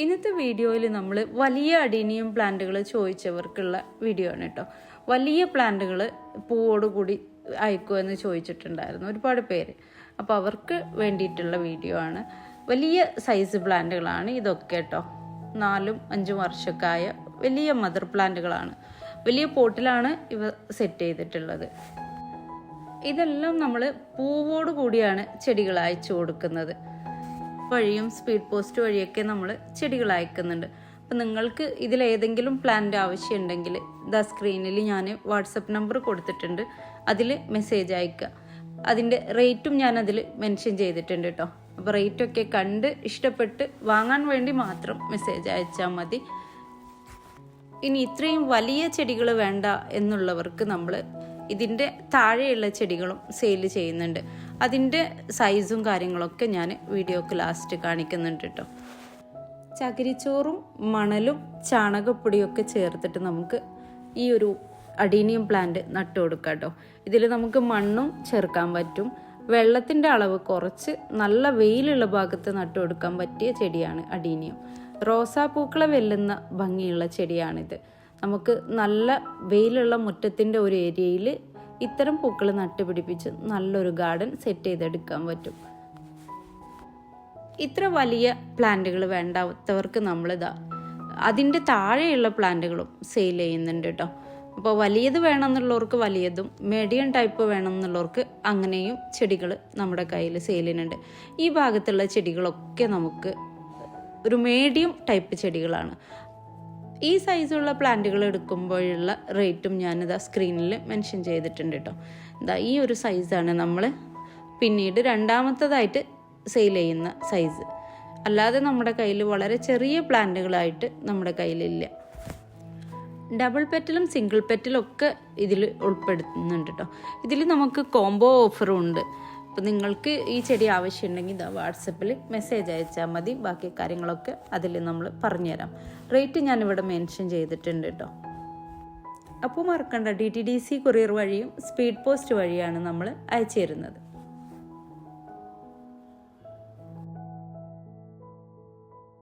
ഇന്നത്തെ വീഡിയോയിൽ നമ്മൾ വലിയ അഡീനിയം പ്ലാന്റുകൾ ചോദിച്ചവർക്കുള്ള വീഡിയോ ആണ് കേട്ടോ. വലിയ പ്ലാന്റുകൾ പൂവോട് കൂടി അയക്കുമോ എന്ന് ചോദിച്ചിട്ടുണ്ടായിരുന്നു ഒരുപാട് പേര്. അപ്പോൾ അവർക്ക് വേണ്ടിയിട്ടുള്ള വീഡിയോ ആണ്. വലിയ സൈസ് പ്ലാന്റുകളാണ് ഇതൊക്കെ കേട്ടോ. നാലും അഞ്ചും വർഷക്കായ വലിയ മദർ പ്ലാന്റുകളാണ്. വലിയ പോട്ടിലാണ് ഇവ സെറ്റ് ചെയ്തിട്ടുള്ളത്. ഇതെല്ലാം നമ്മൾ പൂവോട് കൂടിയാണ് ചെടികൾ അയച്ചു കൊടുക്കുന്നത്. വഴിയും സ്പീഡ് പോസ്റ്റ് വഴിയൊക്കെ നമ്മൾ ചെടികൾ അയക്കുന്നുണ്ട്. അപ്പം നിങ്ങൾക്ക് ഇതിലേതെങ്കിലും പ്ലാന്റ് ആവശ്യമുണ്ടെങ്കിൽ ദ സ്ക്രീനിൽ ഞാൻ വാട്സപ്പ് നമ്പർ കൊടുത്തിട്ടുണ്ട്. അതിൽ മെസ്സേജ് അയക്കുക. അതിന്റെ റേറ്റും ഞാൻ അതിൽ മെൻഷൻ ചെയ്തിട്ടുണ്ട് കേട്ടോ അപ്പോൾ റേറ്റൊക്കെ കണ്ട് ഇഷ്ടപ്പെട്ട് വാങ്ങാൻ വേണ്ടി മാത്രം മെസ്സേജ് അയച്ചാൽ മതി. ഇനി ഇത്രയും വലിയ ചെടികൾ വേണ്ട എന്നുള്ളവർക്ക് നമ്മൾ ഇതിന്റെ താഴെയുള്ള ചെടികളും സെയിൽ ചെയ്യുന്നുണ്ട്. അതിന്റെ സൈസും കാര്യങ്ങളൊക്കെ ഞാൻ വീഡിയോക്ക് ലാസ്റ്റ് കാണിക്കുന്നുണ്ട് കേട്ടോ ചകിരിച്ചോറും മണലും ചാണകപ്പൊടിയൊക്കെ ചേർത്തിട്ട് നമുക്ക് ഈ ഒരു അഡീനിയം പ്ലാന്റ് നട്ടു കൊടുക്കാം കേട്ടോ ഇതിൽ നമുക്ക് മണ്ണും ചേർക്കാൻ പറ്റും. വെള്ളത്തിന്റെ അളവ് കുറച്ച് നല്ല വെയിലുള്ള ഭാഗത്ത് നട്ടു കൊടുക്കാൻ പറ്റിയ ചെടിയാണ് അഡീനിയം റോസാപ്പൂക്കളെ വെല്ലുന്ന ഭംഗിയുള്ള ചെടിയാണിത്. നമുക്ക് നല്ല വെയിലുള്ള മുറ്റത്തിന്റെ ഒരു ഏരിയയിൽ ഇത്തരം പൂക്കൾ നട്ടുപിടിപ്പിച്ച് നല്ലൊരു ഗാർഡൻ സെറ്റ് ചെയ്തെടുക്കാൻ പറ്റും. ഇത്ര വലിയ പ്ലാന്റുകൾ വേണ്ടാത്തവർക്ക് നമ്മളിതാ അതിന്റെ താഴെയുള്ള പ്ലാന്റുകളും സെയിൽ ചെയ്യുന്നുണ്ട് കേട്ടോ. അപ്പോൾ വലിയത് വേണമെന്നുള്ളവർക്ക് വലിയതും മീഡിയം ടൈപ്പ് വേണമെന്നുള്ളവർക്ക് അങ്ങനെയും ചെടികൾ നമ്മുടെ കയ്യിൽ സെയിലിനുണ്ട് ഈ ഭാഗത്തുള്ള ചെടികളൊക്കെ നമുക്ക് ഒരു മീഡിയം ടൈപ്പ് ചെടികളാണ്. ഈ സൈസുള്ള പ്ലാന്റുകൾ എടുക്കുമ്പോഴുള്ള റേറ്റും ഞാനിതാ സ്ക്രീനിൽ മെൻഷൻ ചെയ്തിട്ടുണ്ട് കേട്ടോ ഇതാ ഈ ഒരു സൈസാണ് നമ്മൾ പിന്നീട് രണ്ടാമത്തതായിട്ട് സെയിൽ ചെയ്യുന്ന സൈസ് അല്ലാതെ നമ്മുടെ കയ്യിൽ വളരെ ചെറിയ പ്ലാന്റുകളായിട്ട് നമ്മുടെ കയ്യിലില്ല. ഡബിൾ പെറ്റലും സിംഗിൾ പെറ്റലും ഒക്കെ ഇതിൽ ഉൾപ്പെടുത്തുന്നുണ്ട് കേട്ടോ ഇതിൽ നമുക്ക് കോംബോ ഓഫറും ഉണ്ട്. അപ്പോൾ നിങ്ങൾക്ക് ഈ ചെടി ആവശ്യമുണ്ടെങ്കിൽ ഇതാ വാട്സപ്പിൽ മെസ്സേജ് അയച്ചാൽ മതി. ബാക്കി കാര്യങ്ങളൊക്കെ അതിൽ നമ്മൾ പറഞ്ഞുതരാം. റേറ്റ് ഞാനിവിടെ മെൻഷൻ ചെയ്തിട്ടുണ്ട് കേട്ടോ. അപ്പോൾ മറക്കണ്ട. D T D C courier വഴിയും സ്പീഡ് പോസ്റ്റ് വഴിയാണ് നമ്മൾ അയച്ചു തരുന്നത്.